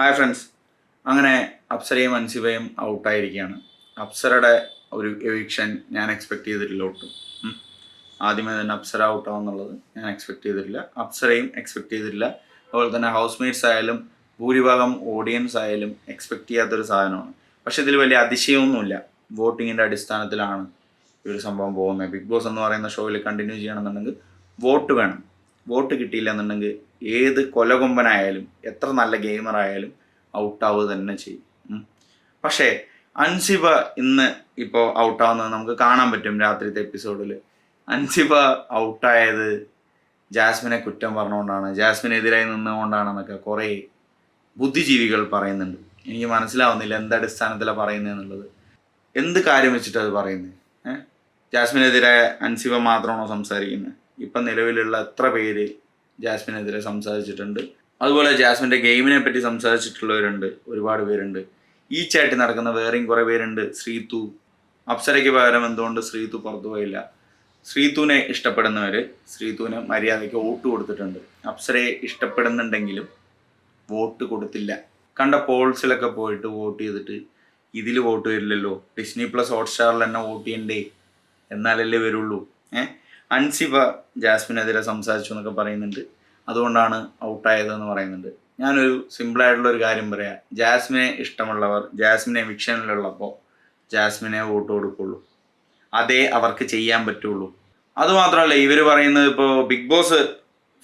Hi friends അങ്ങനെ അപ്സരയും അൻസിബയും ഔട്ടായിരിക്കുകയാണ് അപ്സരയുടെ ഒരു eviction ഞാൻ എക്സ്പെക്ട് ചെയ്തിട്ടില്ല ഒട്ടും. ആദ്യമേ തന്നെ അപ്സര ഔട്ടാവുന്നുള്ളത് ഞാൻ എക്സ്പെക്ട് ചെയ്തിട്ടില്ല. അപ്സരയും എക്സ്പെക്ട് ചെയ്തിട്ടില്ല. അതുപോലെ തന്നെ ഹൗസ് മേറ്റ്സ് ആയാലും ഭൂരിഭാഗം ഓഡിയൻസ് ആയാലും എക്സ്പെക്ട് ചെയ്യാത്തൊരു സാധനമാണ്. പക്ഷെ ഇതിൽ വലിയ അതിശയമൊന്നുമില്ല. വോട്ടിങ്ങിന്റെ അടിസ്ഥാനത്തിലാണ് ഈ ഒരു സംഭവം പോകുന്നത്. ബിഗ് ബോസ് എന്ന് പറയുന്ന ഷോയിൽ കണ്ടിന്യൂ ചെയ്യണമെന്നുണ്ടെങ്കിൽ വോട്ട് വേണം. വോട്ട് കിട്ടിയില്ല എന്നുണ്ടെങ്കിൽ ഏത് കൊലകൊമ്പനായാലും എത്ര നല്ല ഗെയിമർ ആയാലും ഔട്ടാവുക തന്നെ ചെയ്യും. പക്ഷേ അൻസിബ ഇന്ന് ഇപ്പോൾ ഔട്ടാവുന്നത് നമുക്ക് കാണാൻ പറ്റും രാത്രിത്തെ എപ്പിസോഡിൽ അൻസിബ ഔട്ടായത് ജാസ്മിനെ കുറ്റം പറഞ്ഞുകൊണ്ടാണ്. ജാസ്മിനെതിരായി നിന്നുകൊണ്ടാണെന്നൊക്കെ കുറേ ബുദ്ധിജീവികൾ പറയുന്നുണ്ട്. എനിക്ക് മനസ്സിലാവുന്നില്ല എന്ത് അടിസ്ഥാനത്തിലാണ് പറയുന്നത് എന്നുള്ളത്. എന്ത് കാര്യം വെച്ചിട്ട് അത് പറയുന്നത്? ഏഹ് ജാസ്മിനെതിരെ അൻസിബ മാത്രമാണോ സംസാരിക്കുന്നത്? ഇപ്പം നിലവിലുള്ള എത്ര പേര് ജാസ്മിനെതിരെ സംസാരിച്ചിട്ടുണ്ട്? അതുപോലെ ജാസ്മിന്റെ ഗെയിമിനെ പറ്റി സംസാരിച്ചിട്ടുള്ളവരുണ്ട് ഒരുപാട് പേരുണ്ട്. ഈ ചാട്ടി നടക്കുന്ന വേറെയും കുറേ പേരുണ്ട്. ശ്രീതു. അപ്സരയ്ക്ക് പകരം എന്തുകൊണ്ട് ശ്രീതു പുറത്തു പോയില്ല? ശ്രീതുവിനെ ഇഷ്ടപ്പെടുന്നവർ ശ്രീതുവിന് മര്യാദയ്ക്ക് വോട്ട് കൊടുത്തിട്ടുണ്ട്. അപ്സരയെ ഇഷ്ടപ്പെടുന്നുണ്ടെങ്കിലും വോട്ട് കൊടുത്തില്ല. കണ്ട പോൾസിലൊക്കെ പോയിട്ട് വോട്ട് ചെയ്തിട്ട് ഇതിൽ വോട്ട് വരില്ലല്ലോ. ഡിസ്നി പ്ലസ് ഹോട്ട്സ്റ്റാറിൽ തന്നെ വോട്ട് ചെയ്യണ്ടേ? എന്നാലല്ലേ വരുള്ളൂ. ഏഹ് അൻസിബ ജാസ്മിനെതിരെ സംസാരിച്ചു എന്നൊക്കെ പറയുന്നുണ്ട്. അതുകൊണ്ടാണ് ഔട്ടായതെന്ന് പറയുന്നുണ്ട്. ഞാനൊരു സിമ്പിളായിട്ടുള്ള ഒരു കാര്യം പറയാം. ജാസ്മിനെ ഇഷ്ടമുള്ളവർ ജാസ്മിനെ വിക്ഷനിലുള്ളപ്പോൾ ജാസ്മിനെ വോട്ട് കൊടുക്കുള്ളൂ. അതേ അവർക്ക് ചെയ്യാൻ പറ്റുള്ളൂ. അതുമാത്രമല്ല ഇവർ പറയുന്നത് ഇപ്പോൾ ബിഗ് ബോസ്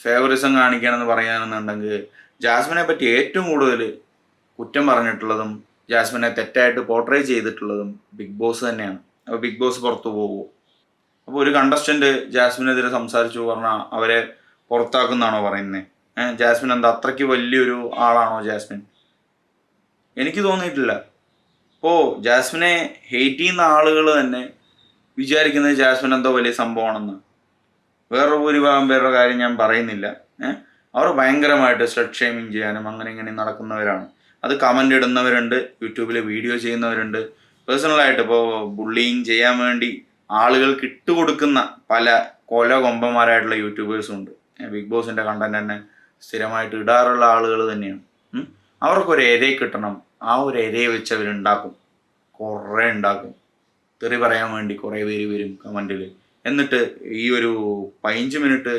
ഫേവറിസം കാണിക്കുകയാണെന്ന് പറയുകയാണെന്നുണ്ടെങ്കിൽ ജാസ്മിനെ പറ്റി ഏറ്റവും കൂടുതൽ കുറ്റം പറഞ്ഞിട്ടുള്ളതും ജാസ്മിനെ തെറ്റായിട്ട് പോർട്രേ ചെയ്തിട്ടുള്ളതും ബിഗ് ബോസ് തന്നെയാണ്. അപ്പോൾ ബിഗ് ബോസ് പുറത്തു പോകുമോ? അപ്പോൾ ഒരു കണ്ടസ്റ്റന്റ് ജാസ്മിനെതിരെ സംസാരിച്ചു പറഞ്ഞാൽ അവരെ പുറത്താക്കുന്നാണോ പറയുന്നത് ജാസ്മിൻ എന്താ അത്രയ്ക്ക് വലിയൊരു ആളാണോ ജാസ്മിൻ? എനിക്ക് തോന്നിയിട്ടില്ല. ഇപ്പോൾ ജാസ്മിനെ ഹെയ്റ്റ് ചെയ്യുന്ന ആളുകൾ തന്നെ വിചാരിക്കുന്നത് ജാസ്മിൻ എന്തോ വലിയ സംഭവമാണെന്ന്. വേറെ ഭൂരിഭാഗം പേരുടെ കാര്യം ഞാൻ പറയുന്നില്ല. അവർ ഭയങ്കരമായിട്ട് സ്ലഡ് ചെയ്യാനും അങ്ങനെ ഇങ്ങനെ നടക്കുന്നവരാണ്. അത് കമന്റ് ഇടുന്നവരുണ്ട് യൂട്യൂബിൽ വീഡിയോ ചെയ്യുന്നവരുണ്ട്. പേഴ്സണലായിട്ട് ഇപ്പോൾ ബുള്ളിങ് ചെയ്യാൻ വേണ്ടി ആളുകൾക്ക് ഇട്ടുകൊടുക്കുന്ന പല കൊല കൊമ്പന്മാരായിട്ടുള്ള യൂട്യൂബേഴ്സും ഉണ്ട് ബിഗ് ബോസിന്റെ കണ്ടന്റ് തന്നെ സ്ഥിരമായിട്ട് ഇടാറുള്ള ആളുകൾ തന്നെയാണ്. അവർക്ക് അവർക്കൊരു എരയെ കിട്ടണം. ആ ഒരു എരയെ വെച്ച് അവരുണ്ടാക്കും. കുറേ ഉണ്ടാക്കും. തെറി പറയാൻ വേണ്ടി കുറേ പേര് വരും കമന്റിൽ എന്നിട്ട് ഈ ഒരു പതിനഞ്ച് മിനിറ്റ്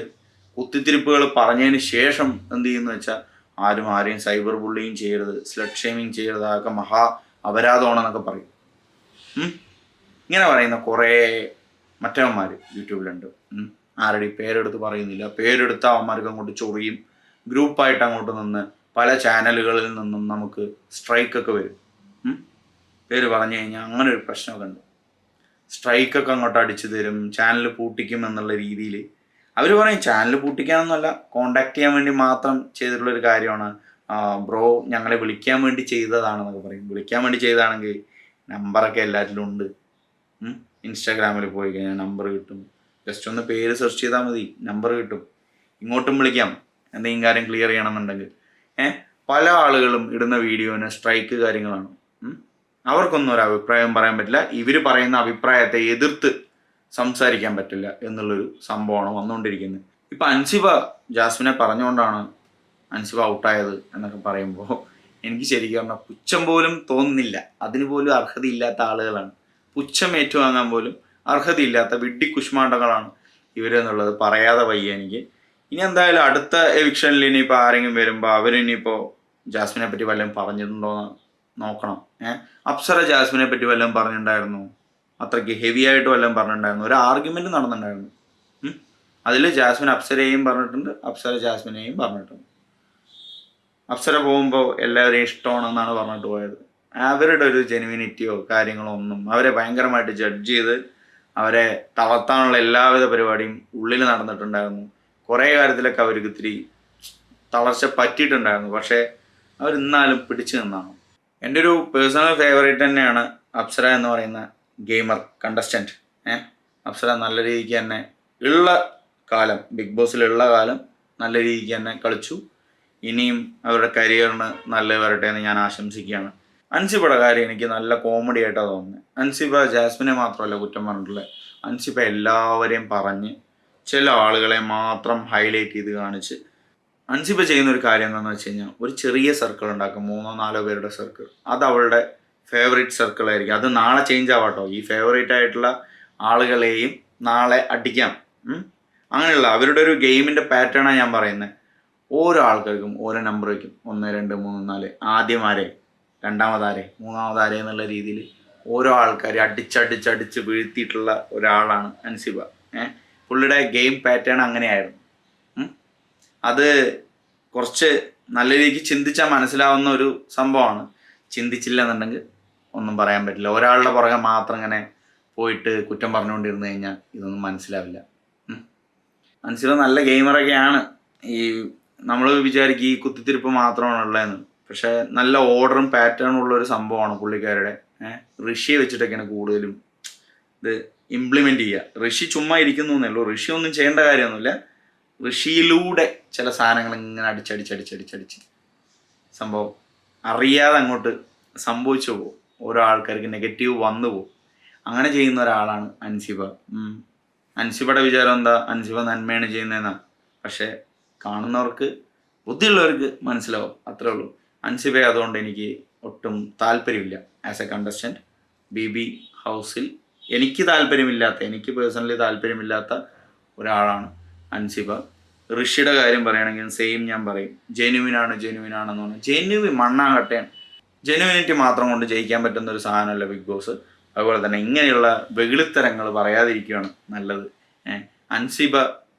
കുത്തിത്തിരിപ്പുകൾ പറഞ്ഞതിന് ശേഷം എന്ത് ചെയ്യുന്നു വെച്ചാൽ ആരും ആരെയും സൈബർ ബുള്ളിങ് ചെയ്യരുത് സ്ലഡ് ഷെയ്മിങ് ചെയ്യരുത് അതൊക്കെ മഹാ അപരാധമാണെന്നൊക്കെ പറയും. ഇങ്ങനെ പറയുന്ന കുറേ മറ്റവന്മാർ യൂട്യൂബിലുണ്ട്. ആരുടെ പേരെടുത്ത് പറയുന്നില്ല. പേരെടുത്ത് അവന്മാർക്ക് അങ്ങോട്ട് ചൊറിയും. ഗ്രൂപ്പായിട്ട് അങ്ങോട്ട് നിന്ന് പല ചാനലുകളിൽ നിന്നും നമുക്ക് സ്ട്രൈക്കൊക്കെ വരും. പേര് പറഞ്ഞു കഴിഞ്ഞാൽ അങ്ങനെ ഒരു പ്രശ്നമൊക്കെ ഉണ്ട്. സ്ട്രൈക്കൊക്കെ അങ്ങോട്ട് അടിച്ചു തരും. ചാനൽ പൂട്ടിക്കും എന്നുള്ള രീതിയിൽ അവർ പറയും ചാനൽ പൂട്ടിക്കാനൊന്നുമല്ല. കോണ്ടാക്ട് ചെയ്യാൻ വേണ്ടി മാത്രം ചെയ്തിട്ടുള്ളൊരു കാര്യമാണ്. ബ്രോ ഞങ്ങളെ വിളിക്കാൻ വേണ്ടി ചെയ്തതാണെന്നൊക്കെ പറയും. വിളിക്കാൻ വേണ്ടി ചെയ്തതാണെങ്കിൽ നമ്പറൊക്കെ എല്ലാറ്റിലും ഉണ്ട്. ഇൻസ്റ്റാഗ്രാമിൽ പോയി കഴിഞ്ഞാൽ നമ്പർ കിട്ടും. ജസ്റ്റ് ഒന്ന് പേര് സെർച്ച് ചെയ്താൽ മതി. നമ്പർ കിട്ടും. ഇങ്ങോട്ടും വിളിക്കാം. എന്തെങ്കിലും കാര്യം ക്ലിയർ ചെയ്യണമെന്നുണ്ടെങ്കിൽ. ഏഹ് പല ആളുകളും ഇടുന്ന വീഡിയോന് സ്ട്രൈക്ക് കാര്യങ്ങളാണ്. അവർക്കൊന്നും ഒരു അഭിപ്രായം പറയാൻ പറ്റില്ല. ഇവർ പറയുന്ന അഭിപ്രായത്തെ എതിർത്ത് സംസാരിക്കാൻ പറ്റില്ല എന്നുള്ളൊരു സംഭവമാണ് വന്നുകൊണ്ടിരിക്കുന്നത് ഇപ്പം അൻസിബ ജാസ്മിനെ പറഞ്ഞുകൊണ്ടാണ് അൻസിബ ഔട്ടായത് എന്നൊക്കെ പറയുമ്പോൾ എനിക്ക് ശരിക്കും പറഞ്ഞാൽ പുച്ഛം പോലും തോന്നുന്നില്ല. അതിന് പോലും അർഹതയില്ലാത്ത ആളുകളാണ്. പുച്ഛം ഏറ്റുവാങ്ങാൻ പോലും അർഹതയില്ലാത്ത വിഡ്ഢി കുഷ്മാണ്ടകളാണ് ഇവരെന്നുള്ളത് പറയാതെ വയ്യ എനിക്ക്. ഇനി എന്തായാലും അടുത്ത എവിക്ഷനിൽ ഇനിയിപ്പോൾ ആരെങ്കിലും വരുമ്പോൾ അവരിനിയിപ്പോൾ ജാസ്മിനെ പറ്റി വല്ലതും പറഞ്ഞിട്ടുണ്ടോ നോക്കണം. ഏഹ് അപ്സര ജാസ്മിനെ പറ്റി വല്ലതും പറഞ്ഞിട്ടുണ്ടായിരുന്നു? അത്രയ്ക്ക് ഹെവി ആയിട്ട് വല്ലതും പറഞ്ഞിട്ടുണ്ടായിരുന്നു? ഒരു ആർഗ്യുമെന്റ് നടന്നിട്ടുണ്ടായിരുന്നു. അതിൽ ജാസ്മിൻ അപ്സരയെയും പറഞ്ഞിട്ടുണ്ട് അപ്സര ജാസ്മിനെയും പറഞ്ഞിട്ടുണ്ട്. അപ്സര പോകുമ്പോൾ എല്ലാവരെയും ഇഷ്ടമാണെന്നാണ് പറഞ്ഞിട്ട് പോയത്. അവരുടെ ഒരു ജെനുവിനിറ്റിയോ കാര്യങ്ങളോ ഒന്നും അവരെ ഭയങ്കരമായിട്ട് ജഡ്ജ് ചെയ്ത് അവരെ തളർത്താനുള്ള എല്ലാവിധ പരിപാടിയും ഉള്ളിൽ നടന്നിട്ടുണ്ടായിരുന്നു. കുറേ കാര്യത്തിലൊക്കെ അവർക്ക് ഇത്തിരി തളർച്ച പറ്റിയിട്ടുണ്ടായിരുന്നു. പക്ഷേ അവർ ഇന്നാലും പിടിച്ചു നിന്നാണ്. എന്റെ ഒരു പേഴ്സണൽ ഫേവറേറ്റ് തന്നെയാണ് അപ്സര എന്ന് പറയുന്ന ഗെയിമർ കണ്ടസ്റ്റന്റ് ഏഹ് അപ്സര നല്ല രീതിക്ക് തന്നെ ഉള്ള കാലം ബിഗ് ബോസിലുള്ള കാലം നല്ല രീതിക്ക് തന്നെ കളിച്ചു. ഇനിയും അവരുടെ കരിയറിന് നല്ല വരട്ടെ എന്ന് ഞാൻ ആശംസിക്കുകയാണ്. അൻസിബയുടെ കാര്യം എനിക്ക് നല്ല കോമഡി ആയിട്ടാണ് തോന്നുന്നത് അൻസിബ ജാസ്മിനെ മാത്രമല്ല കുറ്റം പറഞ്ഞിട്ടുള്ളത് അൻസിബ എല്ലാവരെയും പറഞ്ഞ് ചില ആളുകളെ മാത്രം ഹൈലൈറ്റ് ചെയ്ത് കാണിച്ച് അൻസിബ ചെയ്യുന്ന ഒരു കാര്യം എന്താണെന്ന് വെച്ച് കഴിഞ്ഞാൽ ഒരു ചെറിയ സർക്കിൾ ഉണ്ടാക്കും. മൂന്നോ നാലോ പേരുടെ സർക്കിൾ അത് അവളുടെ ഫേവറേറ്റ് സർക്കിൾ ആയിരിക്കും. അത് നാളെ ചേഞ്ച് ആവാട്ടോ. ഈ ഫേവറേറ്റ് ആയിട്ടുള്ള ആളുകളെയും നാളെ അടിക്കാം. അങ്ങനെയുള്ള അവരുടെ ഒരു ഗെയിമിന്റെ പാറ്റേണാണ് ഞാൻ പറയുന്നത് ഓരോ ആൾക്കാർക്കും ഓരോ നമ്പർ വയ്ക്കും. ഒന്ന് രണ്ട് മൂന്ന് നാല്. ആദ്യമാരെ രണ്ടാമതാരെ? മൂന്നാമതാരെ എന്നുള്ള രീതിയിൽ ഓരോ ആൾക്കാരെ അടിച്ചടിച്ചടിച്ച് വീഴ്ത്തിയിട്ടുള്ള ഒരാളാണ് അൻസിബ. ഏഹ് പുള്ളിയുടെ ഗെയിം പാറ്റേൺ അങ്ങനെയായിരുന്നു. അത് കുറച്ച് നല്ല രീതിക്ക് ചിന്തിച്ചാൽ മനസ്സിലാവുന്ന ഒരു സംഭവമാണ്. ചിന്തിച്ചില്ല എന്നുണ്ടെങ്കിൽ ഒന്നും പറയാൻ പറ്റില്ല. ഒരാളുടെ പുറകെ മാത്രം ഇങ്ങനെ പോയിട്ട് കുറ്റം പറഞ്ഞുകൊണ്ടിരുന്നു കഴിഞ്ഞാൽ ഇതൊന്നും മനസ്സിലാവില്ല. മനസ്സിലാവും നല്ല ഗെയിമറൊക്കെയാണ്. ഈ നമ്മൾ വിചാരിക്കും ഈ കുത്തിത്തിരിപ്പ് മാത്രമാണ് ഉള്ളതെന്ന് പക്ഷെ നല്ല ഓർഡറും പാറ്റേണും ഉള്ള ഒരു സംഭവമാണ് പുള്ളിക്കാരുടെ ഋഷി ഋഷിയെ വെച്ചിട്ടൊക്കെയാണ് കൂടുതലും ഇത് ഇംപ്ലിമെന്റ് ചെയ്യുക. ഋഷി ചുമ്മാ ഇരിക്കുന്നു എന്നല്ലോ ഋഷി ഒന്നും ചെയ്യേണ്ട കാര്യമൊന്നുമില്ല. ഋഷിയിലൂടെ ചില സാധനങ്ങൾ ഇങ്ങനെ അടിച്ചടിച്ചടിച്ചടിച്ചടിച്ച് സംഭവം അറിയാതെ അങ്ങോട്ട് സംഭവിച്ചു പോകും. ഓരോ ആൾക്കാർക്ക് നെഗറ്റീവ് വന്നു പോകും. അങ്ങനെ ചെയ്യുന്ന ഒരാളാണ് അൻസിബ. അൻസിബയുടെ വിചാരം എന്താ? അൻസിബ നന്മയാണ് ചെയ്യുന്നതെന്നാണ് പക്ഷേ കാണുന്നവർക്ക് ബുദ്ധിയുള്ളവർക്ക് മനസ്സിലാവും. അത്രേ ഉള്ളൂ. അൻസിബയെ അതുകൊണ്ട് എനിക്ക് ഒട്ടും താല്പര്യമില്ല as a contestant B B ഹൗസിൽ എനിക്ക് താല്പര്യമില്ലാത്ത എനിക്ക് പേഴ്സണലി താല്പര്യമില്ലാത്ത ഒരാളാണ് അൻസിബ. ഋഷിയുടെ കാര്യം പറയുകയാണെങ്കിൽ സെയിം ഞാൻ പറയും. ജെനുവിനാണ് ജെനുവിനാണെന്ന് പറഞ്ഞു ജെനുവിൻ മണ്ണാകട്ടെയാണ് ജെനുവിനിറ്റി മാത്രം കൊണ്ട് ജയിക്കാൻ പറ്റുന്ന ഒരു സാധനമല്ല ബിഗ് ബോസ് അതുപോലെ തന്നെ ഇങ്ങനെയുള്ള വെകിളിത്തരങ്ങൾ പറയാതിരിക്കുകയാണ് നല്ലത്. അൻസിബ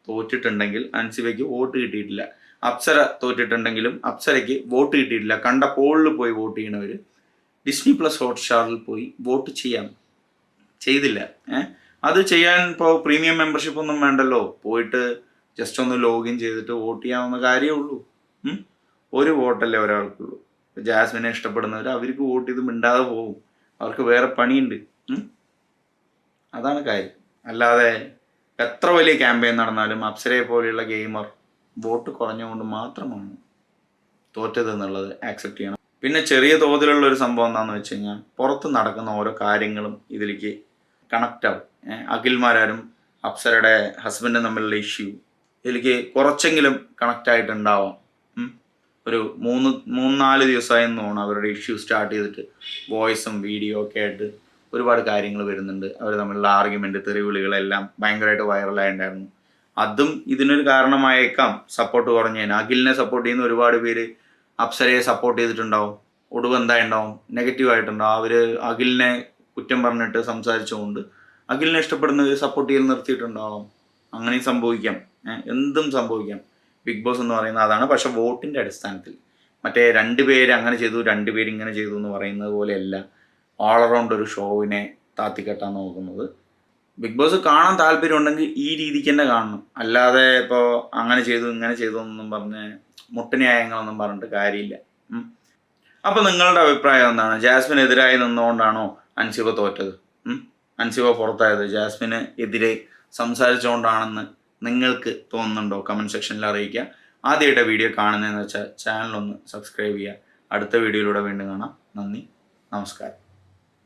തോറ്റിട്ടുണ്ടെങ്കിൽ അൻസിബയ്ക്ക് വോട്ട് കിട്ടിയിട്ടില്ല. അപ്സര തോറ്റിട്ടുണ്ടെങ്കിലും അപ്സരയ്ക്ക് വോട്ട് കിട്ടിയിട്ടില്ല. കണ്ട പോളിൽ പോയി വോട്ട് ചെയ്യണവർ ഡിസ്നി പ്ലസ് ഹോട്ട്സ്റ്റാറിൽ പോയി വോട്ട് ചെയ്യാം. ചെയ്തില്ല. അത് ചെയ്യാൻ ഇപ്പോൾ പ്രീമിയം മെമ്പർഷിപ്പ് ഒന്നും വേണ്ടല്ലോ. പോയിട്ട് ജസ്റ്റ് ഒന്ന് ലോഗിൻ ചെയ്തിട്ട് വോട്ട് ചെയ്യാവുന്ന കാര്യമേ ഉള്ളൂ. ഒരു വോട്ടല്ലേ ഒരാൾക്കുള്ളൂ. ജാസ്മിനെ ഇഷ്ടപ്പെടുന്നവർ അവർക്ക് വോട്ട് ചെയ്ത് മിണ്ടാതെ പോകും. അവർക്ക് വേറെ പണിയുണ്ട്. അതാണ് കാര്യം. അല്ലാതെ എത്ര വലിയ ക്യാമ്പയിൻ നടന്നാലും അപ്സരയെ പോലെയുള്ള ഗെയിമർ വോട്ട് കുറഞ്ഞുകൊണ്ട് മാത്രമാണ് തോറ്റത് എന്നുള്ളത് ആക്സെപ്റ്റ് ചെയ്യണം. പിന്നെ ചെറിയ തോതിലുള്ള ഒരു സംഭവം എന്താണെന്ന് വെച്ച് കഴിഞ്ഞാൽ പുറത്ത് നടക്കുന്ന ഓരോ കാര്യങ്ങളും ഇതിലേക്ക് കണക്റ്റ് ആവും. അഖിൽമാരാരും അഖിൽമാരും അപ്സരയുടെ ഹസ്ബൻഡും തമ്മിലുള്ള ഇഷ്യൂ ഇതിലേക്ക് കുറച്ചെങ്കിലും കണക്റ്റ് ആയിട്ടുണ്ടാവാം. ഒരു മൂന്ന് മൂന്ന് നാല് ദിവസമായി തോന്നുന്നു അവരുടെ ഇഷ്യൂ സ്റ്റാർട്ട് ചെയ്തിട്ട് വോയിസും വീഡിയോ ഒക്കെ ആയിട്ട് ഒരുപാട് കാര്യങ്ങൾ വരുന്നുണ്ട്. അവർ തമ്മിലുള്ള ആർഗ്യുമെന്റ് തെറിവിളികളെല്ലാം ഭയങ്കരമായിട്ട് വൈറലായിട്ടുണ്ടായിരുന്നു അതും ഇതിനൊരു കാരണമായേക്കാം. സപ്പോർട്ട് കുറഞ്ഞതിന് അഖിലിനെ സപ്പോർട്ട് ചെയ്യുന്ന ഒരുപാട് പേര് അപ്സരയെ സപ്പോർട്ട് ചെയ്തിട്ടുണ്ടാവും. ഒടുവ് ഉണ്ടാവും നെഗറ്റീവ് ആയിട്ടുണ്ടാവും. അവർ അഖിലിനെ കുറ്റം പറഞ്ഞിട്ട് സംസാരിച്ചുകൊണ്ട് അഖിലിനെ ഇഷ്ടപ്പെടുന്നവർ സപ്പോർട്ട് ചെയ്ത് നിർത്തിയിട്ടുണ്ടാവും. അങ്ങനെയും സംഭവിക്കാം. എന്തും സംഭവിക്കാം. ബിഗ് ബോസ് എന്ന് പറയുന്നത് അതാണ്. പക്ഷെ വോട്ടിന്റെ അടിസ്ഥാനത്തിൽ മറ്റേ രണ്ട് പേര് അങ്ങനെ ചെയ്തു രണ്ട് പേര് ഇങ്ങനെ ചെയ്തു എന്ന് പറയുന്നത് പോലെയല്ല. ഓൾ അറൗണ്ട് ഒരു ഷോവിനെ താത്തിക്കെട്ടാൻ നോക്കുന്നത്. ബിഗ് ബോസ് കാണാൻ താല്പര്യം ഉണ്ടെങ്കിൽ ഈ രീതിക്ക് തന്നെ കാണണം. അല്ലാതെ ഇപ്പോൾ അങ്ങനെ ചെയ്തു ഇങ്ങനെ ചെയ്തു എന്നൊന്നും പറഞ്ഞ് മുട്ടന്യായങ്ങളൊന്നും പറഞ്ഞിട്ട് കാര്യമില്ല. അപ്പോൾ അപ്പൊ നിങ്ങളുടെ അഭിപ്രായം എന്താണ്? ജാസ്മിനെതിരായി നിന്നുകൊണ്ടാണോ അൻസിബ തോറ്റത്? അൻസിബ പുറത്തായത് ജാസ്മിന് എതിരെ സംസാരിച്ചുകൊണ്ടാണെന്ന് നിങ്ങൾക്ക് തോന്നുന്നുണ്ടോ? കമന്റ് സെക്ഷനിൽ അറിയിക്കുക. ആദ്യമായിട്ട് വീഡിയോ കാണുന്നതെന്ന് വെച്ചാൽ ചാനലൊന്ന് സബ്സ്ക്രൈബ് ചെയ്യുക. അടുത്ത വീഡിയോയിലൂടെ വീണ്ടും കാണാം. നന്ദി. നമസ്കാരം.